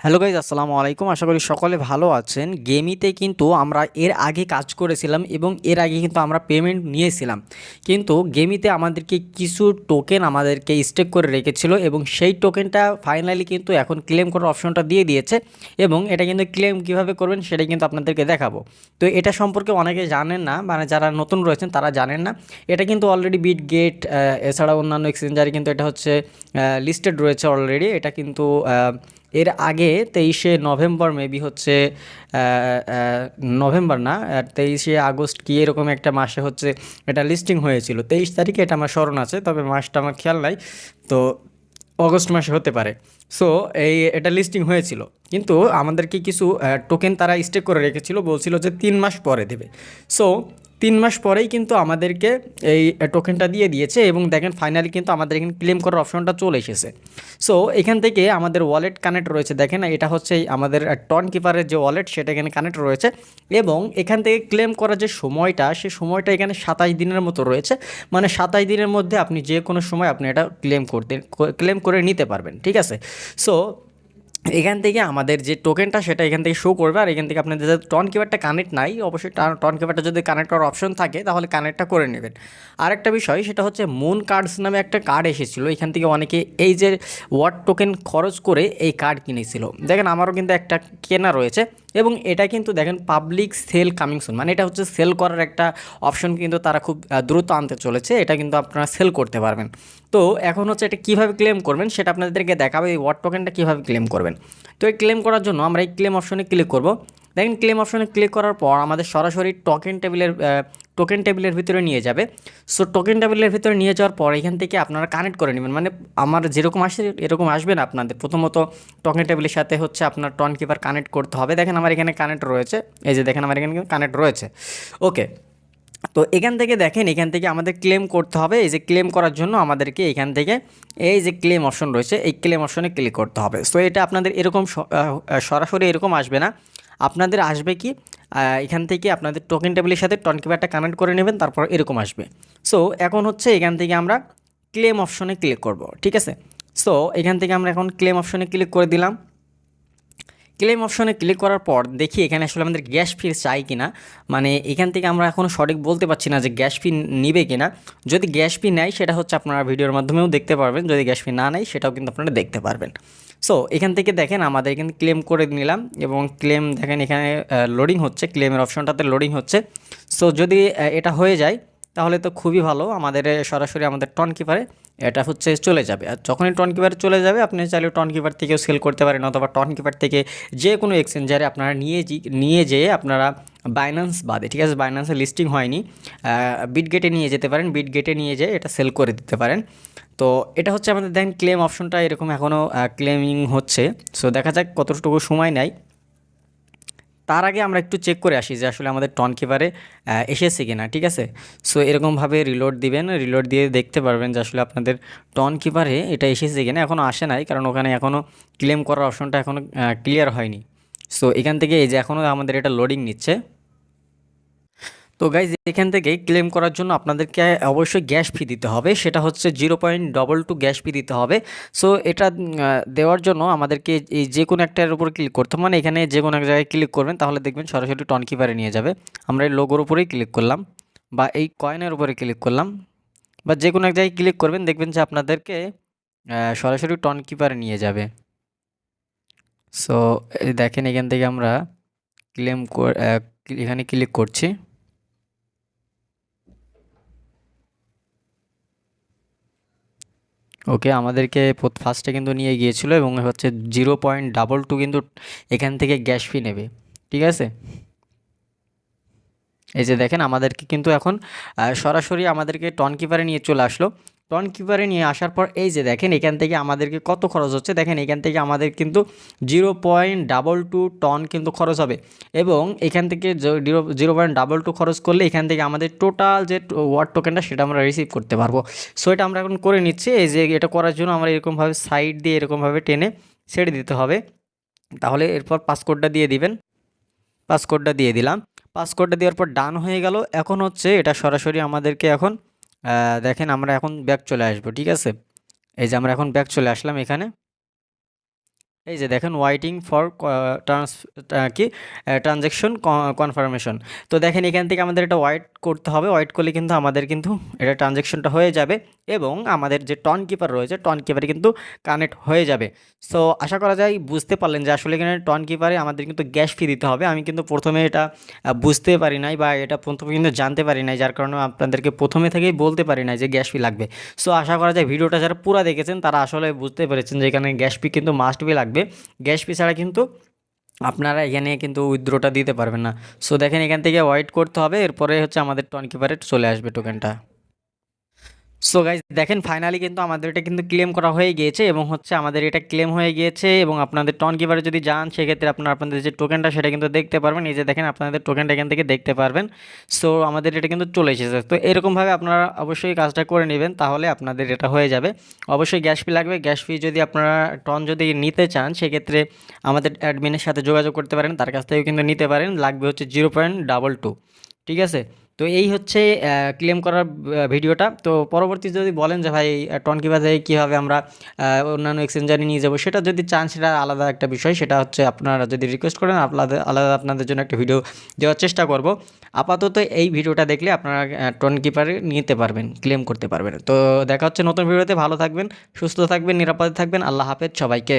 Hello guys আসসালামু আলাইকুম। আশা করি সকলে ভালো আছেন। গেমিতে কিন্তু আমরা এর আগে কাজ করেছিলাম এবং এর আগে কিন্তু আমরা পেমেন্ট নিয়েছিলাম। কিন্তু গেমিতে আমাদেরকে কিছু টোকেন আমাদেরকে স্টেক করে রেখেছিল এবং সেই টোকেনটা ফাইনালি কিন্তু এখন ক্লেম করার অপশনটা দিয়ে দিয়েছে এবং এটা কিন্তু ক্লেম কীভাবে করবেন সেটা কিন্তু আপনাদেরকে দেখাবো। তো এটা সম্পর্কে অনেকে জানেন না মানে যারা নতুন রয়েছেন তারা জানেন না। এটা কিন্তু অলরেডি বিট গেট এছাড়া অন্যান্য এক্সচেঞ্জারে কিন্তু এটা হচ্ছে লিস্টেড রয়েছে অলরেডি এটা কিন্তু এর আগে তেইশে নভেম্বর মেবি হচ্ছে নভেম্বর না তেইশে আগস্ট কি এরকম একটা মাসে হচ্ছে এটা লিস্টিং হয়েছিল। তেইশ তারিখে এটা আমার স্মরণ আছে, তবে মাসটা আমার খেয়াল নাই। তো অগস্ট মাসে হতে পারে। সো এই এটা লিস্টিং হয়েছিল। কিন্তু আমাদেরকে কিছু টোকেন তারা স্টেক করে রেখেছিল, বলছিল যে তিন মাস পরে দেবে। সো তিন মাস পরেই কিন্তু আমাদেরকে এই টোকেনটা দিয়ে দিয়েছে এবং দেখেন ফাইনালি কিন্তু আমাদের এখানে ক্লেম করার অপশনটা চলে এসেছে। সো এখান থেকে আমাদের ওয়ালেট কানেক্ট রয়েছে। দেখেন, এটা হচ্ছে আমাদের টন কিপারের যে ওয়ালেট সেটা এখানে কানেক্ট রয়েছে এবং এখান থেকে ক্লেম করার যে সময়টা, সে সময়টা এখানে সাতাশ দিনের মতো রয়েছে। মানে সাতাশ দিনের মধ্যে আপনি যে কোনো সময় আপনি এটা ক্লেম করতে ক্লেম করে নিতে পারবেন। ঠিক আছে? সো এখান থেকে আমাদের যে টোকেনটা সেটা এখান থেকে শো করবে। আর এখান থেকে আপনাদের যদি টন কিপারটা কানেক্ট নাই, অবশ্যই টন কিপারটা যদি কানেক্ট করার অপশন থাকে, তাহলে কানেক্টটা করে নেবেন। আরেকটা বিষয়, সেটা হচ্ছে মুন কার্ডস নামে একটা কার্ড এসেছিল। এখান থেকে অনেকে এই যে ওয়ার্ড টোকেন খরচ করে এই কার্ড কিনেছিল। দেখেন, আমারও কিন্তু একটা কেনা রয়েছে। এবং এটা কিন্তু দেখেন পাবলিক সেল কামিং সুন মানে এটা হচ্ছে সেল করার একটা অপশন কিন্তু তারা খুব দ্রুত আনতে চলেছে, এটা কিন্তু আপনারা সেল করতে পারবেন। তো এখন হচ্ছে এটা কীভাবে ক্লেম করবেন সেটা আপনাদেরকে দেখাবে, এই ওয়ার্ড টোকেনটা কীভাবে ক্লেম করবেন। তো এই ক্লেম করার জন্য আমরা এই ক্লেম অপশনে ক্লিক করব। দেখেন ক্লেম অপশনে ক্লিক করার পর আমাদের সরাসরি টোকেন টেবিলের টোকেন টেবিলের ভিতরে নিয়ে যাবে। সো টোকেন টেবিলের ভিতরে নিয়ে যাওয়ার পর এখান থেকে আপনারা কানেক্ট করে নেবেন। মানে আমার যেরকম আসে, এরকম আসবে না আপনাদের। প্রথমত টোকেন টেবিলের সাথে হচ্ছে আপনার টন কিপার কানেক্ট করতে হবে। দেখেন আমার এখানে কানেক্ট রয়েছে। এই যে দেখেন আমার এখানে কানেক্ট রয়েছে। ওকে তো এখান থেকে দেখেন, এখান থেকে আমাদের ক্লেম করতে হবে। এই যে ক্লেম করার জন্য আমাদেরকে এখান থেকে এই যে ক্লেম অপশন রয়েছে, এই ক্লেম অপশনে ক্লিক করতে হবে। সো এটা আপনাদের এরকম সরাসরি এরকম আসবে না। আপনাদের আসবে কি এখান থেকে আপনাদের টোকেন টেবিলের সাথে টন কিপারটা কানেক্ট করে নেবেন, তারপর এরকম আসবে। সো এখন হচ্ছে এখান থেকে আমরা ক্লেম অপশনে ক্লিক করব, ঠিক আছে? সো এখান থেকে আমরা এখন ক্লেম অপশনে ক্লিক করে দিলাম। ক্লেম অপশনে ক্লিক করার পর দেখি এখানে আসলে আমাদের গ্যাস ফি চাই কিনা। মানে এখান থেকে আমরা এখনও সঠিক বলতে পারছি না যে গ্যাস ফি নিবে কিনা। যদি গ্যাস ফি নেয়, সেটা হচ্ছে আপনারা ভিডিওর মাধ্যমেও দেখতে পারবেন। যদি গ্যাস ফি না নেয়, সেটাও কিন্তু আপনারা দেখতে পারবেন। সো এখান থেকে দেখেন আমাদের এখানে ক্লেম করে নিলাম এবং ক্লেম দেখেন এখানে লোডিং হচ্ছে। ক্লেমের অপশনটাতে লোডিং হচ্ছে। সো যদি এটা হয়ে যায় তাহলে তো খুবই ভালো। আমাদের সরাসরি আমাদের টন কিপারে এটা হচ্ছে চলে যাবে। আর যখনই টন কিপারে চলে যাবে, আপনি চাইলে টন কিপার থেকেও সেল করতে পারেন অথবা টন কিপার থেকে যে কোনো এক্সচেঞ্জারে আপনারা নিয়ে নিয়ে যেয়ে আপনারা বাইন্যান্স বাদে, ঠিক আছে? বাইন্যান্সে লিস্টিং হয়নি। বিট গেটে নিয়ে যেতে পারেন। বিট গেটে নিয়ে যেয়ে এটা সেল করে দিতে পারেন। তো এটা হচ্ছে আমাদের দেখেন ক্লেম অপশনটা এরকম এখনও ক্লেমিং হচ্ছে। সো দেখা যাক কতটুকু সময় নেয়। তার আগে আমরা একটু চেক করে আসি যে আসলে আমাদের টন কিপারে এসেছে কি না ঠিক আছে? সো এরকমভাবে রিলোড দিবেন রিলোড দিয়ে দেখতে পারবেন যে আসলে আপনাদের টন কিপারে এটা এসেছে কি না এখনও আসে নাই, কারণ ওখানে এখনও ক্লেম করার অপশনটা এখনও ক্লিয়ার হয়নি। সো এখান থেকে এই যে এখনও আমাদের এটা লোডিং নিচ্ছে তো গাইজ এখান থেকে ক্লেম করার জন্য আপনাদেরকে অবশ্যই গ্যাস ফি দিতে হবে। সেটা হচ্ছে zero point double two gas fee দিতে হবে। সো এটা দেওয়ার জন্য আমাদেরকে এই যে কোনো একটার উপর ক্লিক করতে। মানে এখানে যে কোনো এক জায়গায় ক্লিক করবেন, তাহলে দেখবেন সরাসরি টন কিপারে নিয়ে যাবে। আমরা এই লোগোর উপরেই ক্লিক করলাম বা এই কয়েনের উপরে ক্লিক করলাম বা যে কোনো এক জায়গায় ক্লিক করবেন, দেখবেন যে আপনাদেরকে সরাসরি টন কিপারে নিয়ে যাবে। সো দেখেন এখান থেকে আমরা ক্লেম এখানে ক্লিক করছি। ওকে, আমাদেরকে ফার্স্টে কিন্তু নিয়ে গিয়েছিল এবং হচ্ছে জিরো পয়েন্ট ডাবল টু কিন্তু এখান থেকে গ্যাস ফি নেবে, ঠিক আছে? এই যে দেখেন, আমাদেরকে কিন্তু এখন সরাসরি আমাদেরকে টন কিপারে নিয়ে চলে আসলো। টন কিপারে নিয়ে আসার পর এই যে দেখেন এখান থেকে আমাদেরকে কত খরচ হচ্ছে, দেখেন এখান থেকে আমাদের কিন্তু zero point double two ton কিন্তু খরচ হবে। এবং এখান থেকে zero zero point double two খরচ করলে এখান থেকে আমাদের টোটাল যে ওয়ার্ড টোকেনটা সেটা আমরা রিসিভ করতে পারব। সো এটা আমরা এখন করে নিচ্ছি। এই যে এটা করার জন্য আমরা এরকমভাবে সাইড দিয়ে এরকমভাবে টেনে ছেড়ে দিতে হবে। তাহলে এরপর পাসকোডটা দিয়ে দিবেন। পাসকোডটা দিয়ে দিলাম। পাসকোডটা দেওয়ার পর ডান হয়ে গেল। এখন হচ্ছে এটা সরাসরি আমাদেরকে এখন দেখেন আমরা এখন ব্যাক চলে আসব, ঠিক আছে? এই যে আমরা এখন ব্যাক চলে আসলাম এখানে। এই যে দেখেন ওয়াইটিং ফর ট্রান্স কি ট্রানজ্যাকশন কনফার্মেশন তো দেখেন এখান থেকে আমাদের এটা ওয়াইট করতে হবে। ওয়াইট করলে কিন্তু আমাদের কিন্তু এটা ট্রানজ্যাকশনটা হয়ে যাবে এবং আমাদের যে টন কিপার রয়েছে টন কিপারে কিন্তু কানেক্ট হয়ে যাবে। সো আশা করা যায় বুঝতে পারলেন যে আসলে এখানে টন কিপারে আমাদের কিন্তু গ্যাস ফি দিতে হবে। আমি কিন্তু প্রথমে এটা বুঝতে পারি নাই বা এটা প্রথমে কিন্তু জানতে পারি নাই, যার কারণে আপনাদেরকে প্রথমে থেকেই বলতে পারি নাই যে গ্যাস ফি লাগবে। সো আশা করা যায় ভিডিওটা যারা পুরো দেখেছেন, তারা আসলে বুঝতে পেরেছেন যে এখানে গ্যাস ফি কিন্তু মাস্ট বি লাগবে। গ্যাস পি ছাড়া কিন্তু আপনারা এখানে কিন্তু উইথড্রোটা দিতে পারবেন না। সো দেখেন এখান থেকে ওয়েট করতে হবে, এরপরে হচ্ছে আমাদের টোয়েন্টি কিপারে চলে আসবে টোকেনটা। সো গাইজ দেখেন ফাইনালি কিন্তু আমাদের এটা কিন্তু ক্লেম করা হয়ে গিয়েছে এবং হচ্ছে আমাদের এটা ক্লেম হয়ে গিয়েছে এবং আপনাদের টন কিপারে যদি যান, সেক্ষেত্রে আপনারা আপনাদের যে টোকেনটা সেটা কিন্তু দেখতে পারবেন। এই যে দেখেন, আপনাদের টোকেনটা এখান থেকে দেখতে পারবেন। সো আমাদের এটা কিন্তু চলে এসেছে। তো এরকমভাবে আপনারা অবশ্যই কাজটা করে নেবেন, তাহলে আপনাদের এটা হয়ে যাবে। অবশ্যই গ্যাস ফি লাগবে। গ্যাস ফি যদি আপনারা টন যদি নিতে চান, সেক্ষেত্রে আমাদের অ্যাডমিনের সাথে যোগাযোগ করতে পারেন। তার কাছ থেকেও কিন্তু নিতে পারেন। লাগবে হচ্ছে জিরো পয়েন্ট ডাবল টু ঠিক আছে? তো এই হচ্ছে ক্লেম করার ভিডিওটা। তো পরবর্তী যদি বলেন যে ভাই টন কিবা থেকে কীভাবে আমরা অন্যান্য এক্সচেঞ্জারে নিয়ে যাব, সেটা যদি চান, সেটা আলাদা একটা বিষয়। সেটা হচ্ছে আপনারা যদি রিকোয়েস্ট করেন আলাদা আলাদা আপনাদের জন্য একটা ভিডিও দেওয়ার চেষ্টা করব। আপাতত এই ভিডিওটা দেখলে আপনারা টন কিপারে নিতে পারবেন ক্লেম করতে পারবেন। তো দেখা হচ্ছে নতুন ভিডিওতে ভালো থাকবেন, সুস্থ থাকবেন, নিরাপদে থাকবেন। আল্লাহ হাফেজ, সবাইকে।